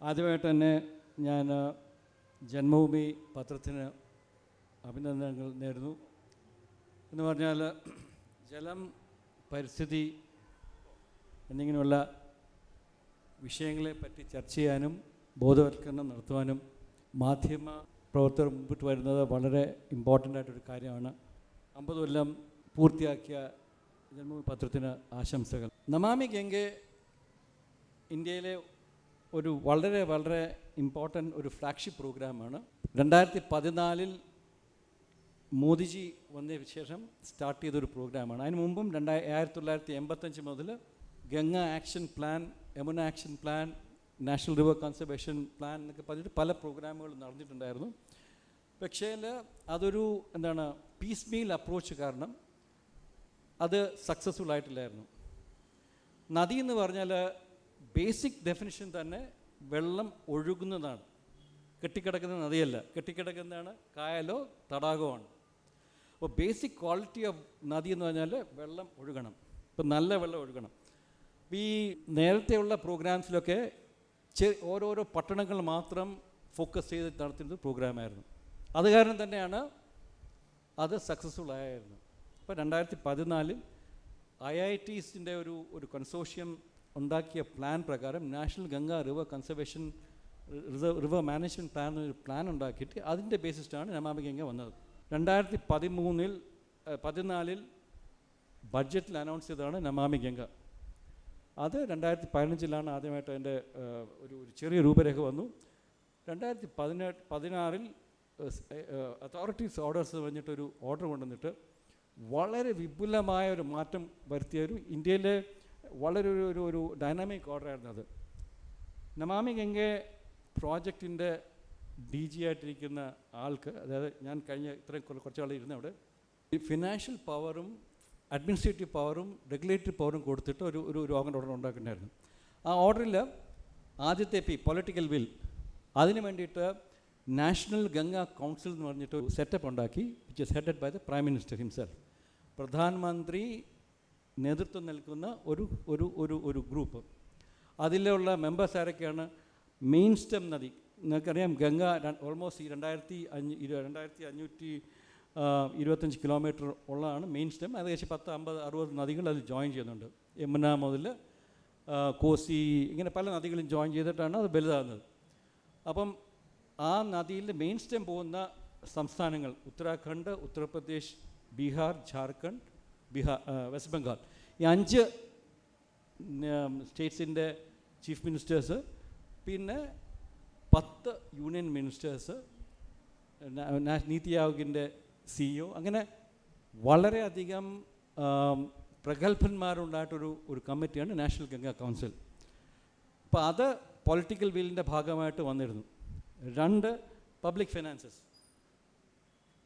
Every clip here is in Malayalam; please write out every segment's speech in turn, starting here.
ആദ്യമായിട്ട് തന്നെ ഞാൻ ജന്മഭൂമി പത്രത്തിന് അഭിനന്ദനങ്ങൾ നേരുന്നു. എന്ന് പറഞ്ഞാൽ ജലം പരിസ്ഥിതി എന്നിങ്ങനെയുള്ള വിഷയങ്ങളെ പറ്റി ചർച്ച ചെയ്യാനും ബോധവൽക്കരണം നടത്തുവാനും മാധ്യമ പ്രവർത്തകർ മുമ്പിട്ട് വരുന്നത് വളരെ ഇമ്പോർട്ടന്റ് ആയിട്ടൊരു കാര്യമാണ്. അമ്പത് കൊല്ലം പൂർത്തിയാക്കിയ ജന്മഭൂമി പത്രത്തിന് ആശംസകൾ. നമാമി ഗംഗെ ഇന്ത്യയിലെ ഒരു വളരെ വളരെ ഇമ്പോർട്ടന്റ് ഒരു ഫ്ലാഗ്ഷിപ്പ് പ്രോഗ്രാമാണ് രണ്ടായിരത്തി പതിനാലിൽ മോദിജി വന്നതിന് ശേഷം സ്റ്റാർട്ട് ചെയ്തൊരു പ്രോഗ്രാമാണ് അതിന് മുമ്പും രണ്ടായി ആയിരത്തി തൊള്ളായിരത്തി എൺപത്തഞ്ച് മുതൽ Ganga action plan Yamuna action plan national river conservation plan എന്നൊക്കെ പറഞ്ഞിട്ട് പല പ്രോഗ്രാമുകൾ നടന്നിട്ടുണ്ടായിരുന്നു. പക്ഷേ അതൊരു എന്താണ് പീസ് മീൽ അപ്രോച്ച് കാരണം അത് സക്സസ്ഫുൾ ആയിട്ടില്ലായിരുന്നു. നദി എന്ന് പറഞ്ഞാൽ ബേസിക് ഡെഫിനിഷൻ തന്നെ വെള്ളം ഒഴുകുന്നതാണ്. കെട്ടിക്കിടക്കുന്ന നദിയല്ല. കെട്ടിക്കിടക്കുന്നതാണ് കായലോ തടാകമാണ് അപ്പോൾ ബേസിക് ക്വാളിറ്റി ഓഫ് നദി എന്ന് പറഞ്ഞാൽ വെള്ളം ഒഴുകണം. ഇപ്പം നല്ല വെള്ളം ഒഴുകണം. ഈ നേരത്തെയുള്ള പ്രോഗ്രാംസിലൊക്കെ ഓരോരോ പട്ടണങ്ങൾ മാത്രം ഫോക്കസ് ചെയ്ത് നടത്തുന്നത് പ്രോഗ്രാമായിരുന്നു അത് കാരണം തന്നെയാണ് അത് സക്സസ്ഫുൾ ആയിരുന്നു അപ്പോൾ രണ്ടായിരത്തി പതിനാലിൽ ഐ ഐ ടീസിന്റെ ഒരു ഒരു കൺസോഷ്യം ഉണ്ടാക്കിയ പ്ലാൻ പ്രകാരം national Ganga river conservation reserve river management plan ഒരു പ്ലാൻ ഉണ്ടാക്കിയിട്ട് അതിന്റെ ബേസിസ്റ്റാണ് നമാമി ഗംഗ വന്നത്. രണ്ടായിരത്തി പതിമൂന്നിൽ പതിനാലിൽ ബഡ്ജറ്റിൽ അനൗൺസ് ചെയ്തതാണ് നമാമി ഗംഗ. അത് രണ്ടായിരത്തി പതിനഞ്ചിലാണ് ആദ്യമായിട്ട് അതിന്റെ ഒരു ഒരു ചെറിയ രൂപരേഖ വന്നു. രണ്ടായിരത്തി പതിനെട്ട് പതിനാറിൽ അതോറിറ്റീസ് ഓർഡേഴ്സ് പറഞ്ഞിട്ടൊരു ഓർഡർ കൊണ്ടുവന്നിട്ട് വളരെ വിപുലമായ ഒരു മാറ്റം വരുത്തിയ ഒരു ഇന്ത്യയിലെ വളരെ ഒരു ഒരു ഒരു ഡൈനാമിക് ഓർഡറായിരുന്നു അത്. നമാമി ഗംഗെ പ്രോജക്റ്റിന്റെ ഡി ജി ആയിട്ടിരിക്കുന്ന ആൾക്ക് അതായത് ഞാൻ കഴിഞ്ഞ ഇത്രയും കുറച്ച് ആൾ ഇരുന്ന അവിടെ ഈ ഫിനാൻഷ്യൽ പവറും അഡ്മിനിസ്ട്രേറ്റീവ് പവറും റെഗുലേറ്ററി പവറും കൊടുത്തിട്ട് ഒരു ഒരു ഒരു ഓർഡർ ഉണ്ടാക്കിയിട്ടുണ്ടായിരുന്നു. ആ ഓർഡറിൽ ആദ്യത്തെ പി പൊളിറ്റിക്കൽ വിൽ അതിന് വേണ്ടിയിട്ട് നാഷണൽ ഗംഗ കൗൺസിൽ എന്ന് പറഞ്ഞിട്ട് സെറ്റപ്പ് ഉണ്ടാക്കി which headed by the prime minister himself പ്രധാനമന്ത്രി നേതൃത്വം നൽകുന്ന ഒരു ഒരു ഒരു ഒരു ഗ്രൂപ്പ് അതിലുള്ള മെമ്പേഴ്സ് ആരൊക്കെയാണ്? മെയിൻ സ്റ്റെം നദി. നിങ്ങൾക്കറിയാം ഗംഗ ഓൾമോസ്റ്റ് രണ്ടായിരത്തി അഞ്ഞൂ രണ്ടായിരത്തി അഞ്ഞൂറ്റി ഇരുപത്തഞ്ച് കിലോമീറ്റർ ഉള്ളതാണ് മെയിൻ സ്റ്റെം ഏകദേശം പത്ത് അമ്പത് അറുപത് നദികൾ അതിൽ ജോയിൻ ചെയ്യുന്നുണ്ട്. യമുന മുതൽ കോസി ഇങ്ങനെ പല നദികളും ജോയിൻ ചെയ്തിട്ടാണ് അത് വലുതാകുന്നത്. അപ്പം ആ നദിയിൽ മെയിൻ സ്റ്റെം പോകുന്ന സംസ്ഥാനങ്ങൾ ഉത്തരാഖണ്ഡ് ഉത്തർപ്രദേശ് ബീഹാർ ജാർഖണ്ഡ് ബീഹാർ വെസ്റ്റ് ബംഗാൾ. ഈ അഞ്ച് സ്റ്റേറ്റ്സിന്റെ ചീഫ് മിനിസ്റ്റേഴ്സ് പിന്നെ പത്ത് യൂണിയൻ മിനിസ്റ്റേഴ്സ് നീതി ആയോഗിന്റെ സിഇഒ അങ്ങനെ വളരെയധികം പ്രഗത്ഭന്മാരുണ്ടായിട്ടൊരു ഒരു കമ്മിറ്റിയാണ് നാഷണൽ ഗംഗാ കൗൺസിൽ. അപ്പോൾ അത് പൊളിറ്റിക്കൽ വില്ലിന്റെ ഭാഗമായിട്ട് വന്നിരുന്നു. രണ്ട് പബ്ലിക് ഫിനാൻസസ്.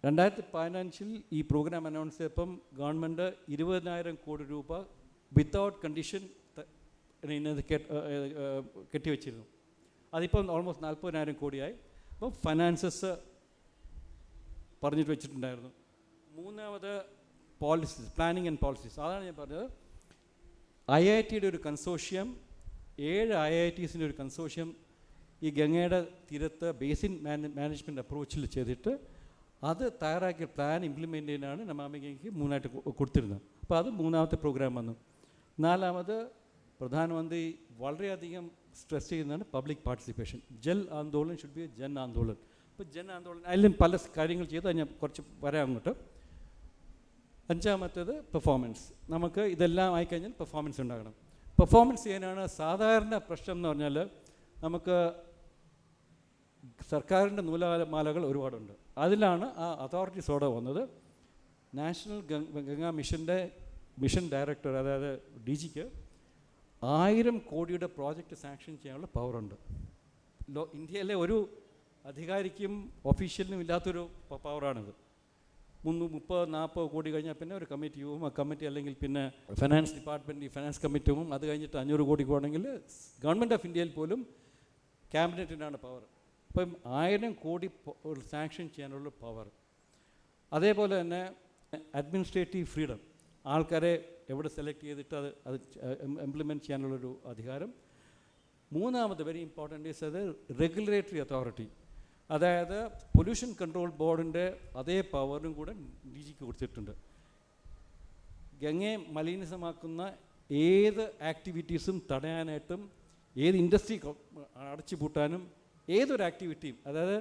രണ്ടായിരത്തി പതിനഞ്ചിൽ ഈ പ്രോഗ്രാം അനൗൺസ് ചെയ്തപ്പം ഗവൺമെന്റ് ഇരുപതിനായിരം കോടി രൂപ വിത്തൗട്ട് കണ്ടീഷൻ കെട്ടിവെച്ചിരുന്നു. അതിപ്പം ഓൾമോസ്റ്റ് നാൽപ്പതിനായിരം കോടിയായി. അപ്പം ഫൈനാൻസസ് പറഞ്ഞിട്ട് വെച്ചിട്ടുണ്ടായിരുന്നു. മൂന്നാമത് പോളിസീസ് പ്ലാനിങ് ആൻഡ് പോളിസീസ് അതാണ് ഞാൻ പറഞ്ഞത്. ഐ ഐ ടിയുടെ ഒരു കൺസോഷ്യം ഏഴ് ഐ ഐ ടീസിന്റെ ഒരു കൺസോഷ്യം ഈ ഗംഗയുടെ തീരത്ത് ബേസിൻ മാനേജ്മെന്റ് അപ്രോച്ചിൽ ചെയ്തിട്ട് അത് തയ്യാറാക്കിയ പ്ലാൻ ഇംപ്ലിമെന്റ് ചെയ്യാനാണ് നമാമി ഗംഗയ്ക്ക് മൂന്നായിട്ട് കൊടുത്തിരുന്നത്. അപ്പോൾ അത് മൂന്നാമത്തെ പ്രോഗ്രാം വന്നു. നാലാമത് പ്രധാനമന്ത്രി വളരെയധികം സ്ട്രെസ് ചെയ്യുന്നതാണ് public participation jal andolan should be a jan andolan അപ്പോൾ ജൻ ആന്തോളൻ അതിലും പല കാര്യങ്ങൾ ചെയ്ത് ഞാൻ കുറച്ച് വരാം അങ്ങോട്ട്. അഞ്ചാമത്തേത് പെർഫോമൻസ് നമുക്ക് ഇതെല്ലാം ആയിക്കഴിഞ്ഞാൽ പെർഫോമൻസ് ഉണ്ടാകണം. പെർഫോമൻസ് ചെയ്യാനാണ് സാധാരണ പ്രശ്നം എന്ന് പറഞ്ഞാൽ നമുക്ക് സർക്കാരിന്റെ നൂലമാലകൾ ഒരുപാടുണ്ട്. അതിലാണ് ആ അതോറിറ്റീസോടെ വന്നത്. നാഷണൽ ഗംഗാ മിഷന്റെ മിഷൻ ഡയറക്ടർ അതായത് ഡി ജിക്ക് ആയിരം കോടിയുടെ പ്രോജക്റ്റ് സാങ്ഷൻ ചെയ്യാനുള്ള പവറുണ്ട്. ലോ ഇന്ത്യയിലെ ഒരു അധികാരിക്കും ഒഫീഷ്യലിനും ഇല്ലാത്തൊരു പവറാണിത്. മുന്നൂ മുപ്പത് നാൽപ്പത് കോടി കഴിഞ്ഞാൽ പിന്നെ ഒരു കമ്മിറ്റിയും ആ കമ്മിറ്റി അല്ലെങ്കിൽ പിന്നെ ഫിനാൻസ് ഡിപ്പാർട്ട്മെന്റ് ഫിനാൻസ് കമ്മിറ്റിയും അത് കഴിഞ്ഞിട്ട് അഞ്ഞൂറ് കോടി പോകണമെങ്കിൽ ഗവൺമെന്റ് ഓഫ് ഇന്ത്യയിൽ പോലും ക്യാബിനറ്റിനാണ് പവർ അപ്പം ആയിരം കോടി സാങ്ഷൻ ചെയ്യാനുള്ള പവർ അതേപോലെ തന്നെ അഡ്മിനിസ്ട്രേറ്റീവ് ഫ്രീഡം ആൾക്കാരെ എവിടെ സെലക്ട് ചെയ്തിട്ട് അത് അത് ഇംപ്ലിമെന്റ് ചെയ്യാനുള്ളൊരു അധികാരം. മൂന്നാമത് വെരി ഇമ്പോർട്ടന്റ് ഈസ് അത് റെഗുലേറ്ററി അതോറിറ്റി അതായത് പൊല്യൂഷൻ കൺട്രോൾ ബോർഡിന്റെ അതേ പവറും കൂടെ ഡി ജിക്ക് കൊടുത്തിട്ടുണ്ട്. ഗംഗയെ മലിനസമാക്കുന്ന ഏത് ആക്ടിവിറ്റീസും തടയാനായിട്ടും ഏത് ഇൻഡസ്ട്രി അടച്ചു പൂട്ടാനും ഏതൊരു ആക്ടിവിറ്റിയും അതായത്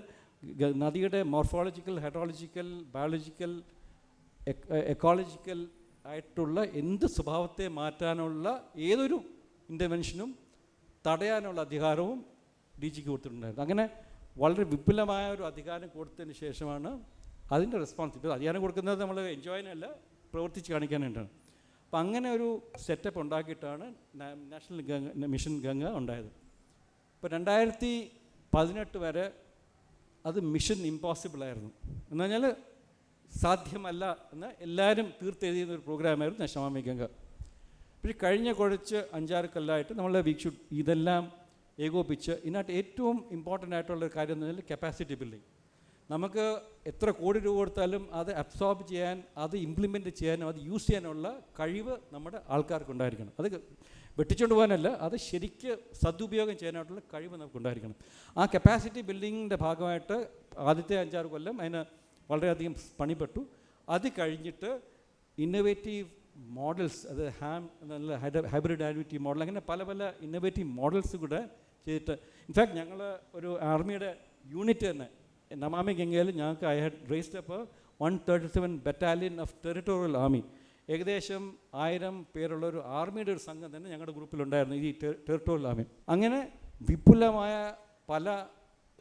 നദിയുടെ മോർഫോളജിക്കൽ ഹൈഡ്രോളജിക്കൽ ബയോളജിക്കൽ എക്കോളജിക്കൽ ആയിട്ടുള്ള എന്ത് സ്വഭാവത്തെ മാറ്റാനുള്ള ഏതൊരു ഇന്റർവെൻഷനും തടയാനുള്ള അധികാരവും ഡി ജിക്ക് കൊടുത്തിട്ടുണ്ടായിരുന്നു. അങ്ങനെ വളരെ വിപുലമായ ഒരു അധികാരം കൊടുത്തതിന് ശേഷമാണ് അതിന്റെ റെസ്പോൺസിബിലിറ്റി അധികാരം കൊടുക്കുന്നത് നമ്മൾ എൻജോയിനല്ല പ്രവർത്തിച്ച് കാണിക്കാനായിട്ടാണ്. അപ്പം അങ്ങനെ ഒരു സെറ്റപ്പ് ഉണ്ടാക്കിയിട്ടാണ് നാഷണൽ ഗംഗ മിഷൻ ഗംഗ ഉണ്ടായത്. ഇപ്പോൾ രണ്ടായിരത്തി പതിനെട്ട് വരെ അത് മിഷൻ ഇമ്പോസിബിൾ ആയിരുന്നു. എന്ന് പറഞ്ഞാൽ സാധ്യമല്ല എന്ന് എല്ലാവരും തീർത്തെഴുതിയ ഒരു പ്രോഗ്രാമായിരുന്നു ഗംഗ പക്ഷേ കഴിഞ്ഞ കുഴച്ച് അഞ്ചാറ് കൊല്ലമായിട്ട് നമ്മൾ വീക്ഷു ഇതെല്ലാം ഏകോപിച്ച് ഇതിനകത്ത് ഏറ്റവും ഇമ്പോർട്ടന്റ് ആയിട്ടുള്ള ഒരു കാര്യം എന്ന് പറഞ്ഞാൽ കപ്പാസിറ്റി ബിൽഡിംഗ് നമുക്ക് എത്ര കോടി രൂപ കൊടുത്താലും അത് അബ്സോർബ് ചെയ്യാൻ അത് ഇംപ്ലിമെന്റ് ചെയ്യാനും അത് യൂസ് ചെയ്യാനുള്ള കഴിവ് നമ്മുടെ ആൾക്കാർക്ക് ഉണ്ടായിരിക്കണം. അത് വെട്ടിച്ചുകൊണ്ട് പോകാനല്ല അത് ശരിക്ക് സദുപയോഗം ചെയ്യാനായിട്ടുള്ള കഴിവ് നമുക്ക് ഉണ്ടായിരിക്കണം ആ കപ്പാസിറ്റി ബിൽഡിങ്ങിന്റെ ഭാഗമായിട്ട് ആദ്യത്തെ അഞ്ചാറ് കൊല്ലം അതിന് വളരെയധികം പണിപ്പെട്ടു. അത് കഴിഞ്ഞിട്ട് ഇന്നോവേറ്റീവ് മോഡൽസ് അത് ഹാം നല്ല ഹൈബ്രിഡ് ആനിവിറ്റി മോഡൽ അങ്ങനെ പല പല ഇന്നോവേറ്റീവ് മോഡൽസ് കൂടെ ചെയ്തിട്ട്. ഇൻഫാക്ട് ഞങ്ങൾ ഒരു ആർമിയുടെ യൂണിറ്റ് തന്നെ. നമാമി ഗംഗയിൽ ഞങ്ങൾക്ക് I had raised up one thirty seven battalion of territorial army ഏകദേശം ആയിരം പേരുള്ള ഒരു ആർമിയുടെ ഒരു സംഘം തന്നെ ഞങ്ങളുടെ ഗ്രൂപ്പിലുണ്ടായിരുന്നു ഈ ടെറിട്ടോറിയൽ ആർമി. അങ്ങനെ വിപുലമായ പല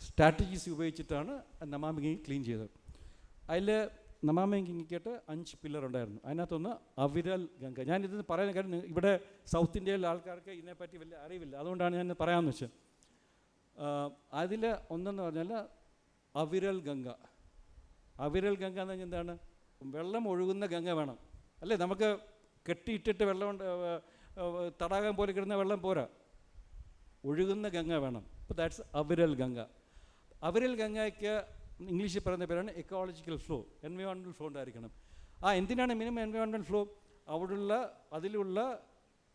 സ്ട്രാറ്റജീസ് ഉപയോഗിച്ചിട്ടാണ് നമാമി ഗംഗ ക്ലീൻ ചെയ്തത്. അതിൽ നമാമി ഗംഗയ്ക്കായിട്ട് അഞ്ച് പില്ലർ ഉണ്ടായിരുന്നു. അതിനകത്തൊന്ന് അവിരൽ ഗംഗ. ഞാനിത് പറയാൻ കാര്യം ഇവിടെ സൗത്ത് ഇന്ത്യയിലെ ആൾക്കാർക്ക് ഇതിനെപ്പറ്റി വലിയ അറിവില്ല. അതുകൊണ്ടാണ് ഞാൻ പറയാമെന്ന് വെച്ചത്. അതിൽ ഒന്നെന്ന് പറഞ്ഞാൽ അവിരൽ ഗംഗ. അവിരൽ ഗംഗ എന്ന് പറഞ്ഞാൽ എന്താണ്? വെള്ളം ഒഴുകുന്ന ഗംഗ വേണം. അല്ലേ നമുക്ക് കെട്ടിയിട്ടിട്ട് വെള്ളം തടാകം പോലെ കിടന്ന വെള്ളം പോരാ. ഒഴുകുന്ന ഗംഗ വേണം. അപ്പോൾ ദാറ്റ്സ് അവിരൽ ഗംഗ. അവിരൽ ഗംഗയ്ക്ക് ഇംഗ്ലീഷിൽ പറയുന്ന പേരാണ് എക്കോളജിക്കൽ ഫ്ലോ എൻവയോൺമെന്റൽ ഫ്ലോ ഉണ്ടായിരിക്കണം. ആ എന്തിനാണ് മിനിമം എൻവയോൺമെന്റൽ ഫ്ലോ അവിടെയുള്ള അതിലുള്ള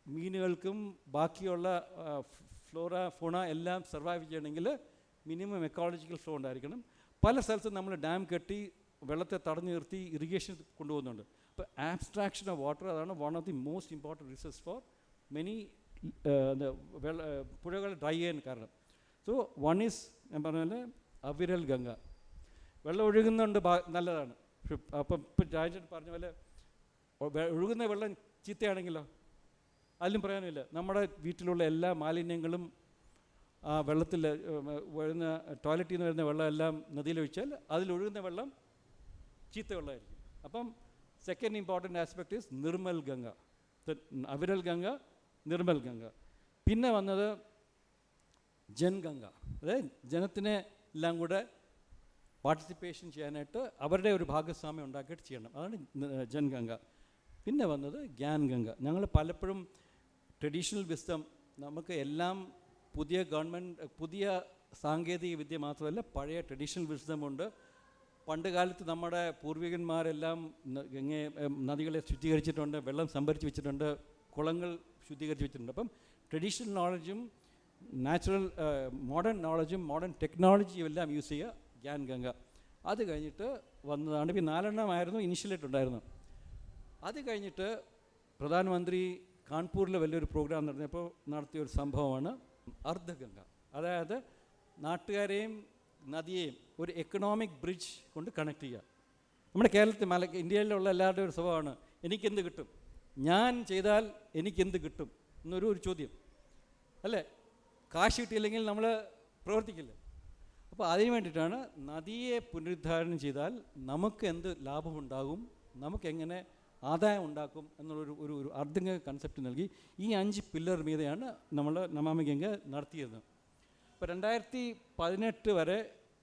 മീനുകൾക്കും ബാക്കിയുള്ള ഫ്ലോറ ഫോണ എല്ലാം സർവൈവ് ചെയ്യണമെങ്കിൽ മിനിമം എക്കോളജിക്കൽ ഫ്ലോ ഉണ്ടായിരിക്കണം. പല സ്ഥലത്തും നമ്മൾ ഡാം കെട്ടി വെള്ളത്തെ തടഞ്ഞു നിർത്തി ഇറിഗേഷൻ കൊണ്ടുപോകുന്നുണ്ട്. അപ്പോൾ ആബ്സ്ട്രാക്ഷൻ ഓഫ് വാട്ടർ അതാണ് one of the most important resource for many വെള്ള പുഴകൾ ഡ്രൈ ചെയ്യാൻ കാരണം. സോ വൺ ഈസ് ഞാൻ പറഞ്ഞ പോലെ അവിരൽ ഗംഗ. വെള്ളം ഒഴുകുന്നുണ്ട് നല്ലതാണ്. അപ്പം ഇപ്പം രാജൻ പറഞ്ഞ പോലെ ഒഴുകുന്ന വെള്ളം ചീത്തയാണെങ്കിലോ? അതിലും പറയാനില്ല നമ്മുടെ വീട്ടിലുള്ള എല്ലാ മാലിന്യങ്ങളും ആ വെള്ളത്തിൽ വരുന്ന ടോയ്ലറ്റിൽ നിന്ന് വരുന്ന വെള്ളം എല്ലാം നദിയിലൊഴിച്ചാൽ അതിലൊഴുകുന്ന വെള്ളം ചീത്ത വെള്ളമായിരിക്കും. അപ്പം second important aspect is Nirmal Ganga The- Ganga Nirmal Ganga പിന്നെ വന്നത് ജൻഗംഗ അതായത് ജനത്തിനെ എല്ലാം കൂടെ പാർട്ടിസിപ്പേഷൻ ചെയ്യാനായിട്ട് അവരുടെ ഒരു ഭാഗസ്വാമ്യം ഉണ്ടാക്കിയിട്ട് ചെയ്യണം. അതാണ് ജൻഗംഗ പിന്നെ വന്നത് ഗ്യാൻ ഗംഗ ഞങ്ങൾ പലപ്പോഴും ട്രഡീഷണൽ വിസ്ഡം നമുക്ക് എല്ലാം പുതിയ ഗവൺമെന്റ് പുതിയ സാങ്കേതിക വിദ്യ മാത്രമല്ല പഴയ ട്രഡീഷണൽ വിസ്ഡമുണ്ട് പണ്ട് കാലത്ത് നമ്മുടെ പൂർവികന്മാരെല്ലാം ഇങ്ങനെ നദികളെ ശുദ്ധീകരിച്ചിട്ടുണ്ട് വെള്ളം സംഭരിച്ച് വെച്ചിട്ടുണ്ട് കുളങ്ങൾ ശുദ്ധീകരിച്ച് വെച്ചിട്ടുണ്ട്. അപ്പം ട്രഡീഷണൽ നോളജും നാച്ചുറൽ മോഡേൺ നോളജും മോഡേൺ ടെക്നോളജിയും എല്ലാം യൂസ് ചെയ്യുക ഗ്യാൻ ഗംഗ. അത് കഴിഞ്ഞിട്ട് വന്നതാണ് ഇപ്പം നാലെണ്ണമായിരുന്നു ഇനിഷ്യലായിട്ടുണ്ടായിരുന്നു അത് കഴിഞ്ഞിട്ട് പ്രധാനമന്ത്രി കാൺപൂരിൽ വലിയൊരു പ്രോഗ്രാം നടന്നപ്പോൾ നടത്തിയ ഒരു സംഭവമാണ് അർദ്ധഗംഗ. അതായത് നാട്ടുകാരെയും നദിയെയും ഒരു എക്കണോമിക് ബ്രിഡ്ജ് കൊണ്ട് കണക്ട് ചെയ്യുക. നമ്മുടെ കേരളത്തിൽ മല ഇന്ത്യയിലുള്ള എല്ലാവരുടെയും ഒരു സ്വഭാവമാണ് എനിക്കെന്ത് കിട്ടും? ഞാൻ ചെയ്താൽ എനിക്കെന്ത് കിട്ടും? എന്നൊരു ഒരു ചോദ്യം. അല്ലേ? കാശ് കിട്ടിയില്ലെങ്കിൽ നമ്മൾ പ്രവർത്തിക്കില്ല. അപ്പോൾ അതിന് വേണ്ടിയിട്ടാണ് നദിയെ പുനരുദ്ധാരണം ചെയ്താൽ നമുക്ക് എന്ത് ലാഭമുണ്ടാകും നമുക്കെങ്ങനെ ആദായം ഉണ്ടാക്കും എന്നുള്ളൊരു ഒരു ഒരു അർദ്ധംഗ കൺസെപ്റ്റ് നൽകി ഈ അഞ്ച് പില്ലർ മീതെയാണ് നമ്മൾ നമാമി ഗംഗ നടത്തിയിരുന്നത്. ഇപ്പോൾ രണ്ടായിരത്തി പതിനെട്ട് വരെ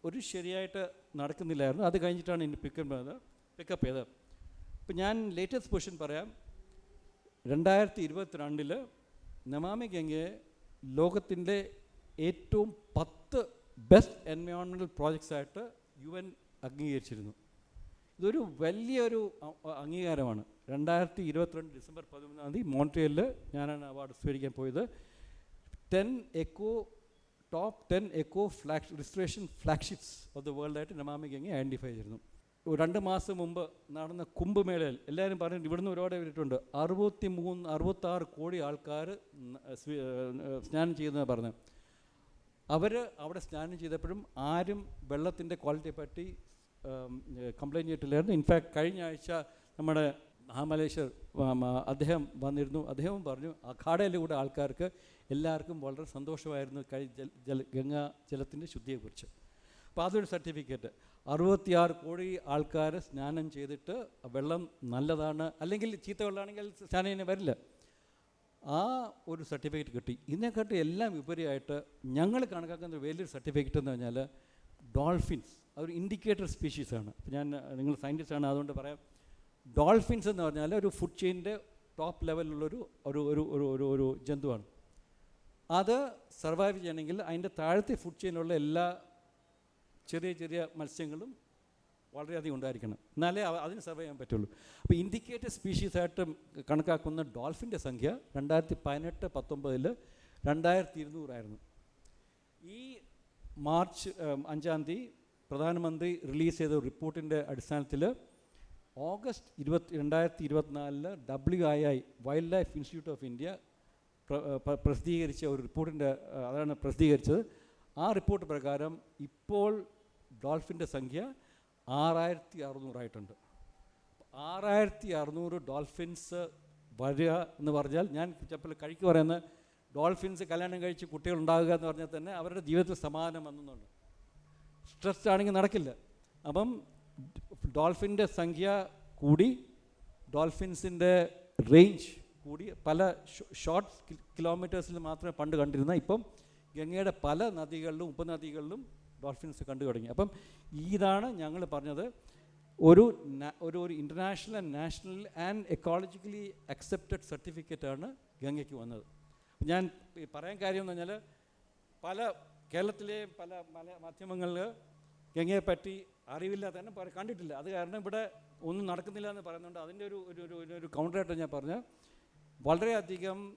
ഒരു ശരിയായിട്ട് നടക്കുന്നില്ലായിരുന്നു. അത് കഴിഞ്ഞിട്ടാണ് ഇനി പിക്കപ്പ് ചെയ്തത് പിക്കപ്പ് ചെയ്തത്. ഇപ്പം ഞാൻ ലേറ്റസ്റ്റ് പൊസിഷൻ പറയാം. രണ്ടായിരത്തി ഇരുപത്തിരണ്ടിൽ നമാമി ഗംഗയെ ലോകത്തിന്റെ ഏറ്റവും പത്ത് ബെസ്റ്റ് എൻവയോൺമെന്റൽ പ്രോജക്ട്സ് ആയിട്ട് യു എൻ അംഗീകരിച്ചിരുന്നു. ഇതൊരു വലിയൊരു അംഗീകാരമാണ്. രണ്ടായിരത്തി ഇരുപത്തിരണ്ട് ഡിസംബർ പതിമൂന്നാം തീയതി മോൺട്രിയലിൽ ഞാനാണ് അവാർഡ് സ്വീകരിക്കാൻ പോയത്. Ten eco top ten eco flag restoration flagships of the വേൾഡായിട്ട് Namami Gange identify ചെയ്തിരുന്നു. രണ്ട് മാസം മുമ്പ് നടന്ന കുംഭമേളയിൽ എല്ലാവരും പറഞ്ഞു ഇവിടുന്ന് ഒരുപാട് വരിട്ടുണ്ട് അറുപത്തി മൂന്ന് അറുപത്താറ് കോടി ആൾക്കാർ സ്നാനം ചെയ്യുന്നതാണ് പറഞ്ഞത് അവർ അവിടെ സ്നാനം ചെയ്തപ്പോഴും ആരും വെള്ളത്തിന്റെ ക്വാളിറ്റിയെ പറ്റി കംപ്ലൈന്റ് ചെയ്തിട്ടില്ലായിരുന്നു. ഇൻഫാക്ട് കഴിഞ്ഞ ആഴ്ച നമ്മുടെ മഹാമലേശ്വർ അദ്ദേഹം വന്നിരുന്നു. അദ്ദേഹവും പറഞ്ഞു അഖാഡയിലൂടെ ആൾക്കാർക്ക് എല്ലാവർക്കും വളരെ സന്തോഷമായിരുന്നു കഴി ജൽ ജല ഗംഗാ ജലത്തിന്റെ ശുദ്ധിയെക്കുറിച്ച്. അപ്പോൾ അതൊരു സർട്ടിഫിക്കറ്റ്. അറുപത്തിയാറ് കോടി ആൾക്കാർ സ്നാനം ചെയ്തിട്ട് വെള്ളം നല്ലതാണ് അല്ലെങ്കിൽ ചീത്ത വെള്ളമാണെങ്കിൽ സ്നാനം ചെയ്യാൻ വരില്ല. ആ ഒരു സർട്ടിഫിക്കറ്റ് കിട്ടി. ഇതിനെക്കാട്ടി എല്ലാം വിപരിയായിട്ട് ഞങ്ങൾ കണക്കാക്കുന്ന വലിയൊരു സർട്ടിഫിക്കറ്റ് എന്ന് പറഞ്ഞാൽ ഡോൾഫിൻസ്. അതൊരു ഇൻഡിക്കേറ്റർ സ്പീഷീസാണ്. ഞാൻ നിങ്ങൾ സയന്റിസ്റ്റാണ് അതുകൊണ്ട് പറയാം. ഡോൾഫിൻസ് എന്ന് പറഞ്ഞാൽ ഒരു ഫുഡ് ചെയിന്റെ ടോപ്പ് ലെവലിലുള്ളൊരു ഒരു ഒരു ഒരു ഒരു ഒരു ജന്തുവാണ്. അത് സർവൈവ് ചെയ്യണമെങ്കിൽ അതിന്റെ താഴത്തെ ഫുഡ് ചെയിനുള്ള എല്ലാ ചെറിയ ചെറിയ മത്സ്യങ്ങളും വളരെയധികം ഉണ്ടായിരിക്കണം. എന്നാലേ അതിന് സർവൈവ് ചെയ്യാൻ പറ്റുള്ളൂ. അപ്പോൾ ഇൻഡിക്കേറ്റർ സ്പീഷീസായിട്ട് കണക്കാക്കുന്ന ഡോൾഫിന്റെ സംഖ്യ രണ്ടായിരത്തി പതിനെട്ട് പത്തൊമ്പതിൽ രണ്ടായിരത്തി ഇരുന്നൂറായിരുന്നു. ഈ മാർച്ച് അഞ്ചാം തീയതി പ്രധാനമന്ത്രി റിലീസ് ചെയ്ത റിപ്പോർട്ടിന്റെ അടിസ്ഥാനത്തിൽ ഓഗസ്റ്റ് ഇരുപത്തി രണ്ടായിരത്തി ഇരുപത്തിനാലിൽ W I I wildlife institute of India പ്രസിദ്ധീകരിച്ച ഒരു റിപ്പോർട്ടിന്റെ അതാണ് പ്രസിദ്ധീകരിച്ചത്. ആ റിപ്പോർട്ട് പ്രകാരം ഇപ്പോൾ ഡോൾഫിന്റെ സംഖ്യ ആറായിരത്തി അറുന്നൂറായിട്ടുണ്ട് ആറായിരത്തി അറുന്നൂറ് ഡോൾഫിൻസ് വരിക എന്ന് പറഞ്ഞാൽ ഞാൻ ചിലപ്പോൾ കഴിക്ക് പറയുന്ന ഡോൾഫിൻസ് കല്യാണം കഴിച്ച് കുട്ടികൾ ഉണ്ടാകുക എന്ന് പറഞ്ഞാൽ തന്നെ അവരുടെ ജീവിതത്തിൽ സമാധാനം വന്നുന്നുണ്ട്. സ്ട്രെസ് ആണെങ്കിൽ നടക്കില്ല. അപ്പം ഡോൾഫിന്റെ സംഖ്യ കൂടി ഡോൾഫിൻസിന്റെ റേഞ്ച് കൂടി പല ഷോർട്ട് കിലോമീറ്റേഴ്സിൽ മാത്രമേ പണ്ട് കണ്ടിരുന്ന ഇപ്പം ഗംഗയുടെ പല നദികളിലും ഉപനദികളിലും ഡോൾഫിൻസ് കണ്ടു തുടങ്ങി. അപ്പം ഇതാണ് ഞങ്ങൾ പറഞ്ഞത് ഒരു ഒരു ഒരു international and national and ecologically accepted സർട്ടിഫിക്കറ്റാണ് ഗംഗയ്ക്ക് വന്നത്. ഞാൻ പറയാൻ കാര്യം എന്ന് പറഞ്ഞാൽ പല കേരളത്തിലെ പല മല മാധ്യമങ്ങളിൽ ഗംഗയെ പറ്റി അറിവില്ല തന്നെ കണ്ടിട്ടില്ല. അത് കാരണം ഇവിടെ ഒന്നും നടക്കുന്നില്ല എന്ന് പറയുന്നുണ്ട് അതിന്റെ ഒരു ഒരു ഒരു- കൗണ്ടറായിട്ട് ഞാൻ പറഞ്ഞു. വളരെയധികം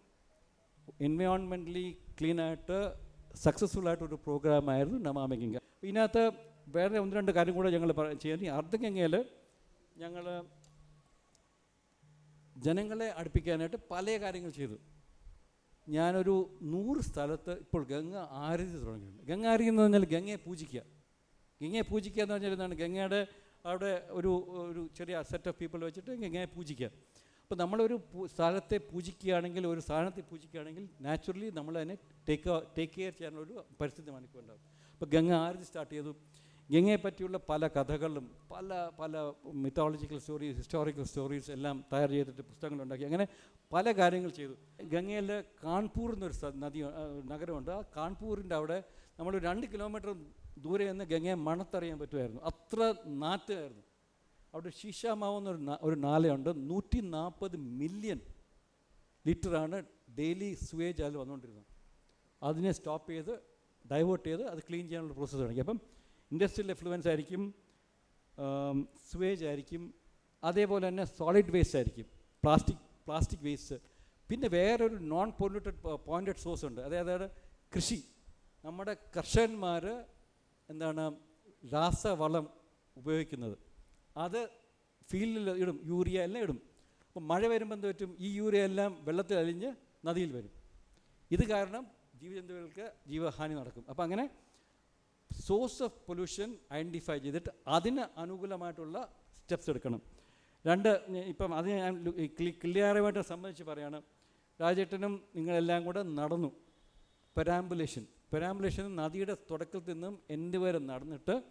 എൻവയോൺമെന്റലി ക്ലീനായിട്ട് സക്സസ്ഫുൾ ആയിട്ടൊരു പ്രോഗ്രാമായിരുന്നു നമാമി ഗംഗ ഇതിനകത്ത് വേറെ ഒന്ന് രണ്ട് കാര്യം കൂടെ ഞങ്ങൾ ചെയ്യാൻ. ഈ അർദ്ധഗംഗയിൽ ഞങ്ങൾ ജനങ്ങളെ അടുപ്പിക്കാനായിട്ട് പല കാര്യങ്ങൾ ചെയ്തു. ഞാനൊരു നൂറ് സ്ഥലത്ത് ഇപ്പോൾ ഗംഗ ആരതി തുടങ്ങിയിട്ടുണ്ട്. ഗംഗ ആരതി എന്ന് പറഞ്ഞാൽ ഗംഗയെ പൂജിക്കുക. ഗംഗയെ പൂജിക്കുക എന്ന് പറഞ്ഞാൽ എന്താണ്? ഗംഗയുടെ അവിടെ ഒരു ഒരു ചെറിയ സെറ്റ് ഓഫ് പീപ്പിൾ വെച്ചിട്ട് ഗംഗയെ പൂജിക്കുക. അപ്പോൾ നമ്മളൊരു സ്ഥലത്തെ പൂജിക്കുകയാണെങ്കിൽ ഒരു സ്ഥാനത്തെ പൂജിക്കുകയാണെങ്കിൽ നാച്ചുറലി നമ്മൾ അതിനെ ടേക്ക് ടേക്ക് കെയർ ചെയ്യാനുള്ളൊരു പരിസ്ഥിതി മനസ്സിലുണ്ടാവും അപ്പോൾ ഗംഗ ആരതി സ്റ്റാർട്ട് ചെയ്തു. ഗംഗയെ പറ്റിയുള്ള പല കഥകളും പല പല മിത്തോളജിക്കൽ സ്റ്റോറീസ് ഹിസ്റ്റോറിക്കൽ സ്റ്റോറീസ് എല്ലാം തയ്യാർ ചെയ്തിട്ട് പുസ്തകങ്ങളുണ്ടാക്കി അങ്ങനെ പല കാര്യങ്ങൾ ചെയ്തു. ഗംഗയിൽ കാൺപൂർ എന്നൊരു നദി നഗരമുണ്ട്. ആ കാൺപൂരിന്റെ അവിടെ നമ്മൾ രണ്ട് കിലോമീറ്റർ ദൂരെ നിന്ന് ഗംഗയെ മണത്തറിയാൻ പറ്റുമായിരുന്നു. അത്ര നാറ്റായിരുന്നു. അവിടെ എന്നൊരു നാ- ഒരു നാലയുണ്ട്. നൂറ്റി നാൽപ്പത് മില്യൺ ലിറ്ററാണ് ഡെയിലി സുവേജ് അതിൽ വന്നുകൊണ്ടിരുന്നത്. അതിനെ സ്റ്റോപ്പ് ചെയ്ത് ഡൈവേർട്ട് ചെയ്ത് അത് ക്ലീൻ ചെയ്യാനുള്ള പ്രോസസ്സ് തുടങ്ങി. അപ്പം ഇൻഡസ്ട്രിയൽ എഫ്ലുവൻസ് ആയിരിക്കും സുവേജ് ആയിരിക്കും അതേപോലെ തന്നെ സോളിഡ് വേസ്റ്റ് ആയിരിക്കും. പ്ലാസ്റ്റിക് പ്ലാസ്റ്റിക് വേസ്റ്റ് പിന്നെ വേറൊരു നോൺ പൊല്യൂട്ടഡ് പോയിന്റഡ് സോഴ്സ് ഉണ്ട്. അതായത് കൃഷി. നമ്മുടെ കർഷകന്മാർ എന്താണ് രാസവളം ഉപയോഗിക്കുന്നത്. അത് ഫീൽഡിൽ ഇടും യൂറിയ എല്ലാം ഇടും. അപ്പം മഴ വരുമ്പോൾ എന്ത് പറ്റും? ഈ യൂറിയ എല്ലാം വെള്ളത്തിൽ അലിഞ്ഞ് നദിയിൽ വരും. ഇത് കാരണം ജീവജന്തുക്കൾക്ക് ജീവഹാനി നടക്കും. അപ്പം അങ്ങനെ സോഴ്സ് ഓഫ് പൊല്യൂഷൻ ഐഡന്റിഫൈ ചെയ്തിട്ട് അതിന് അനുകൂലമായിട്ടുള്ള സ്റ്റെപ്സ് എടുക്കണം. രണ്ട് ഇപ്പം അത് ഞാൻ ക്ലിയറുമായിട്ട് സംബന്ധിച്ച് പറയുകയാണ് രാജേട്ടനും നിങ്ങളെല്ലാം കൂടെ നടന്നു. പെരാമ്പുലേഷൻ പെരാമ്പുലേഷൻ നദിയുടെ തുടക്കത്തിൽ നിന്നും എന്റെ വരെ നടന്നിട്ട്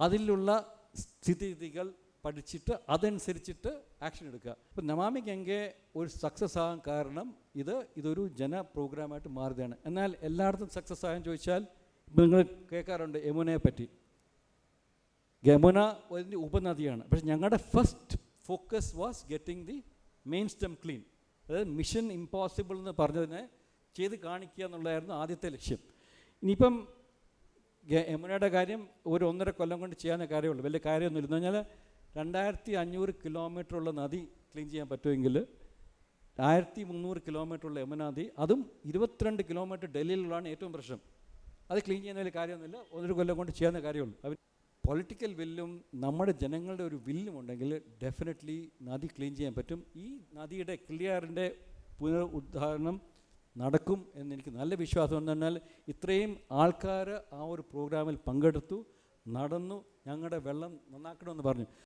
അതിലുള്ള സ്ഥിതിഗതികൾ പഠിച്ചിട്ട് അതനുസരിച്ചിട്ട് ആക്ഷൻ എടുക്കുക. ഇപ്പം നമാമി ഗംഗെ ഒരു സക്സസ് ആകാൻ കാരണം ഇത് ഇതൊരു ജന പ്രോഗ്രാമായിട്ട് മാറുകയാണ്. എന്നാൽ എല്ലായിടത്തും സക്സസ് ആകാൻ ചോദിച്ചാൽ നിങ്ങൾ കേൾക്കാറുണ്ട് യമുനയെ പറ്റി. യമുന ഒരു ഉപനദിയാണ്. പക്ഷെ ഞങ്ങളുടെ first focus was getting the main stem clean അതായത് മിഷൻ ഇമ്പോസിബിൾ എന്ന് പറഞ്ഞതിനെ ചെയ്ത് കാണിക്കുക എന്നുള്ളതായിരുന്നു ആദ്യത്തെ ലക്ഷ്യം. ഇനിയിപ്പം യമുനയുടെ കാര്യം ഒരു ഒന്നര കൊല്ലം കൊണ്ട് ചെയ്യാവുന്ന കാര്യമുള്ളൂ. വലിയ കാര്യമൊന്നുമില്ല. എന്ന് പറഞ്ഞാൽ രണ്ടായിരത്തി അഞ്ഞൂറ് കിലോമീറ്റർ ഉള്ള നദി ക്ലീൻ ചെയ്യാൻ പറ്റുമെങ്കിൽ ആയിരത്തി മുന്നൂറ് കിലോമീറ്ററുള്ള യമുന നദി അതും ഇരുപത്തിരണ്ട് കിലോമീറ്റർ ഡൽഹിയിലുള്ളതാണ് ഏറ്റവും പ്രശ്നം. അത് ക്ലീൻ ചെയ്യുന്ന വലിയ കാര്യമൊന്നുമില്ല. ഒന്നൊരു കൊല്ലം കൊണ്ട് ചെയ്യാവുന്ന കാര്യമുള്ളൂ. അവർ പൊളിറ്റിക്കൽ വില്ലും നമ്മുടെ ജനങ്ങളുടെ ഒരു വില്ലും ഉണ്ടെങ്കിൽ ഡെഫിനറ്റ്ലി നദി ക്ലീൻ ചെയ്യാൻ പറ്റും. ഈ നദിയുടെ ക്ലിയറിന്റെ പുനർ ഉദ്ധാരണം നടക്കും എന്നെനിക്ക് നല്ല വിശ്വാസം എന്ന് പറഞ്ഞാൽ ഇത്രയും ആൾക്കാർ ആ ഒരു പ്രോഗ്രാമിൽ പങ്കെടുത്തു നടന്നു ഞങ്ങളുടെ വെള്ളം നന്നാക്കണമെന്ന് പറഞ്ഞു.